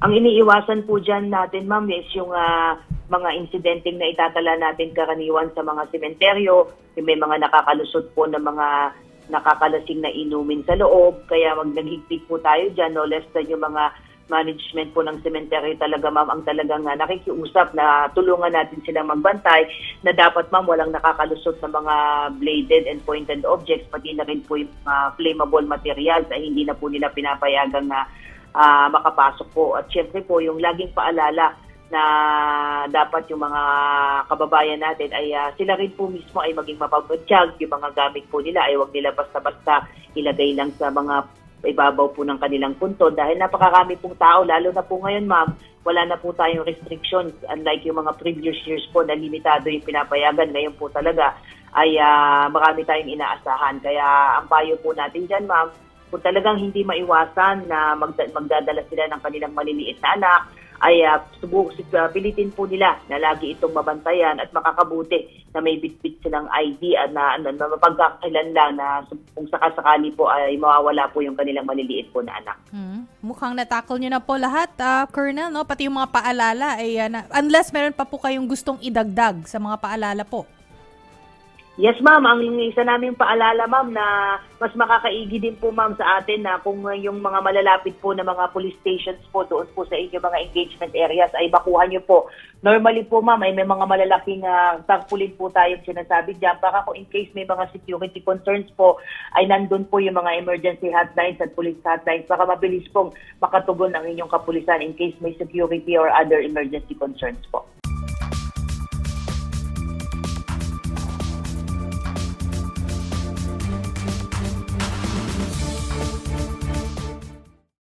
Ang iniiwasan po dyan natin, ma'am, is yung ah, mga insidenteng na itatala natin karaniwan sa mga sementeryo, may mga nakakalusot po ng mga nakakalasing na inumin sa loob. Kaya wag naghigpit po tayo dyan, no less than yung mga management po ng cemetery talaga ma'am ang talagang ah, nakikiusap na tulungan natin silang magbantay na dapat ma'am walang nakakalusot na mga bladed and pointed objects pati na rin po yung mga flammable materials ay hindi na po nila pinapayagang na ah, makapasok po. At syempre po yung laging paalala na dapat yung mga kababayan natin ay ah, sila rin po mismo ay maging mapapadyag yung mga gamit po nila ay wag nila basta-basta ilagay lang sa mga ibabaw po ng kanilang punto dahil napakarami pong tao lalo na po ngayon ma'am wala na po tayong restrictions. Unlike yung mga previous years po na limitado yung pinapayagan ngayon po talaga ay ah, marami tayong inaasahan. Kaya ang payo po natin dyan ma'am kung talagang hindi maiwasan na magda- magdadala sila ng kanilang maliliit na anak ay uh, subuk uh, pilitin po nila na lagi itong mabantayan at makakabuti na may bitbit silang ID at na, na, na mapagkakakilanlan na kung sakasakali po ay mawawala po yung kanilang maliliit po na anak. Hmm. Mukhang natakol nyo na po lahat, ah, Colonel, no? Pati yung mga paalala, ay, ah, na- unless meron pa po kayong gustong idagdag sa mga paalala po. Yes, ma'am. Ang isa naming paalala, ma'am, na mas makakaigi din po, ma'am, sa atin na kung yung mga malalapit po na mga police stations po doon po sa inyo mga engagement areas ay bakuhan nyo po. Normally po, ma'am, ay may mga malalaking uh, tarpaulin po tayong sinasabi dyan. Baka kung in case may mga security concerns po, ay nandun po yung mga emergency hotlines at police hotlines. Baka mabilis pong makatugon ang inyong kapulisan in case may security or other emergency concerns po.